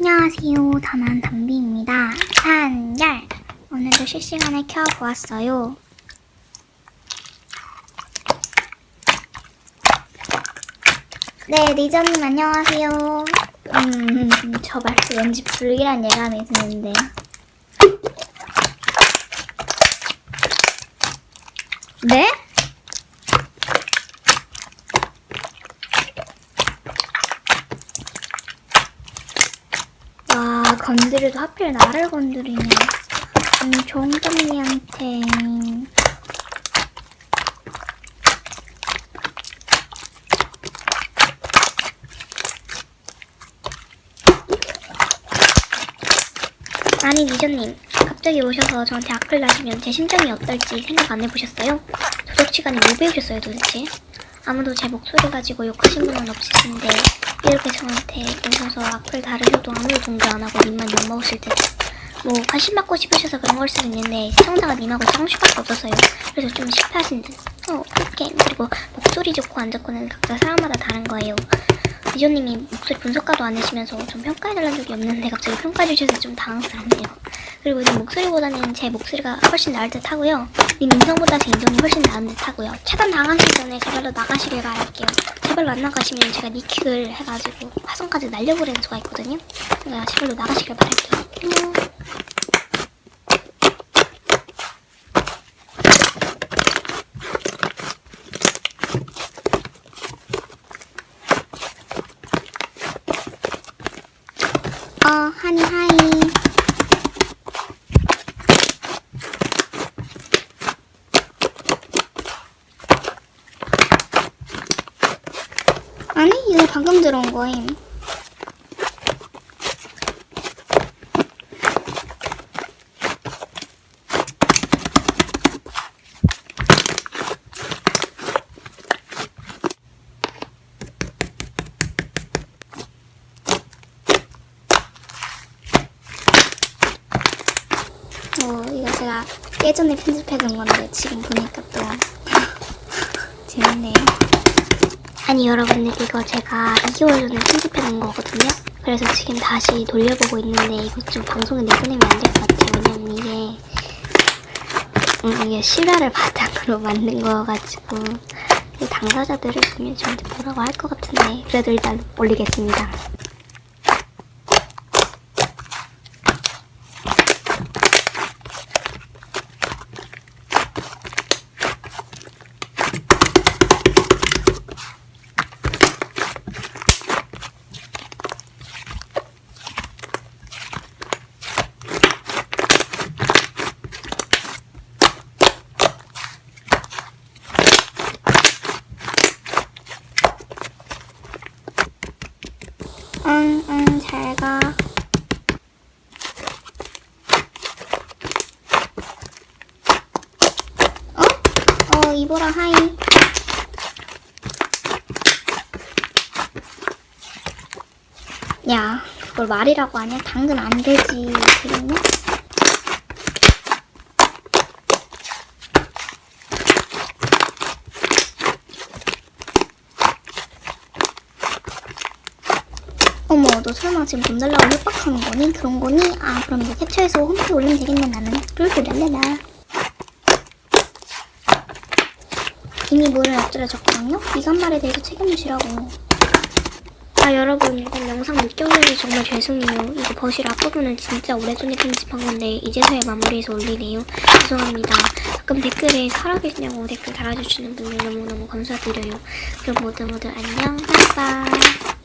안녕하세요. 다난 담비입니다. 한열. 오늘도 실시간에 켜보았어요. 네, 리저님 안녕하세요. 음, 저 말투 왠지 불길한 예감이 드는데. 네? 건드려도 하필 나를 건드리네. 아니, 종점이한테. 아니, 미전님. 갑자기 오셔서 저한테 악플 나시면 제 심정이 어떨지 생각 안 해보셨어요? 도덕 시간에 뭐 배우셨어요, 도대체? 아무도 제 목소리 가지고 욕하신 분은 없으신데 이렇게 저한테 오셔서 악플 다르셔도 아무도 동조 안 하고 님만 욕먹으실 듯. 뭐 관심 받고 싶으셔서 그런 걸 수도 있는데 시청자가 님하고 짱슈밖에 없어서요. 그래서 좀 실패하신 듯. 어, 어떡해. 그리고 목소리 좋고 안 좋고는 각자 사람마다 다른 거예요. 미조님이 목소리 분석가도 아니시면서 좀 평가해달라는 적이 없는데 갑자기 평가해 주셔서 좀 당황스럽네요. 그리고 님 목소리보다는 제 목소리가 훨씬 나을 듯 하고요. 님 인성보다 제 인성이 훨씬 나은 듯 하고요. 차단 당하시기 전에 제발로 나가시길 바랄게요. 제발로 안 나가시면 제가 니킥을 해가지고 화성까지 날려버리는 수가 있거든요. 그러니까 제발로 나가시길 바랄게요. 안녕. 어, 하니 하이. 아니, 이거 방금 들어온 거임. 어, 이거 제가 예전에 편집해둔 건데 지금 보니까 또 재밌네요. 아니 여러분들 이거 제가 2개월 전에 편집해 놓은 거거든요. 그래서 지금 다시 돌려보고 있는데 이거 좀 방송에 내보내면 안 될 것 같아요. 왜냐면 이게 음, 이게 실화를 바탕으로 만든 거여가지고 이 당사자들을 보면 저한테 뭐라고 할 것 같은데 그래도 일단 올리겠습니다. 이보라 하이. 야, 그걸 말이라고 하냐? 당근 안 되지. 그러냐? 어머, 너 설마 지금 돈 달라고 협박하는 거니? 그런 거니? 아, 그럼 이거 캡처해서 홈페이지 올리면 되겠네, 나는. 룰루랄랄라. 이미 물을 엎드려졌거든요? 이간 말에 대해서 책임지라고. 아, 여러분, 이건 영상 못 견뎌서 정말 죄송해요. 이거 버실 앞부분은 진짜 오래전에 편집한 건데, 이제서야 마무리해서 올리네요. 죄송합니다. 가끔 댓글에 살아계시냐고 댓글 달아주시는 분들 너무너무 감사드려요. 그럼 모두 모두 안녕, 빠이빠이.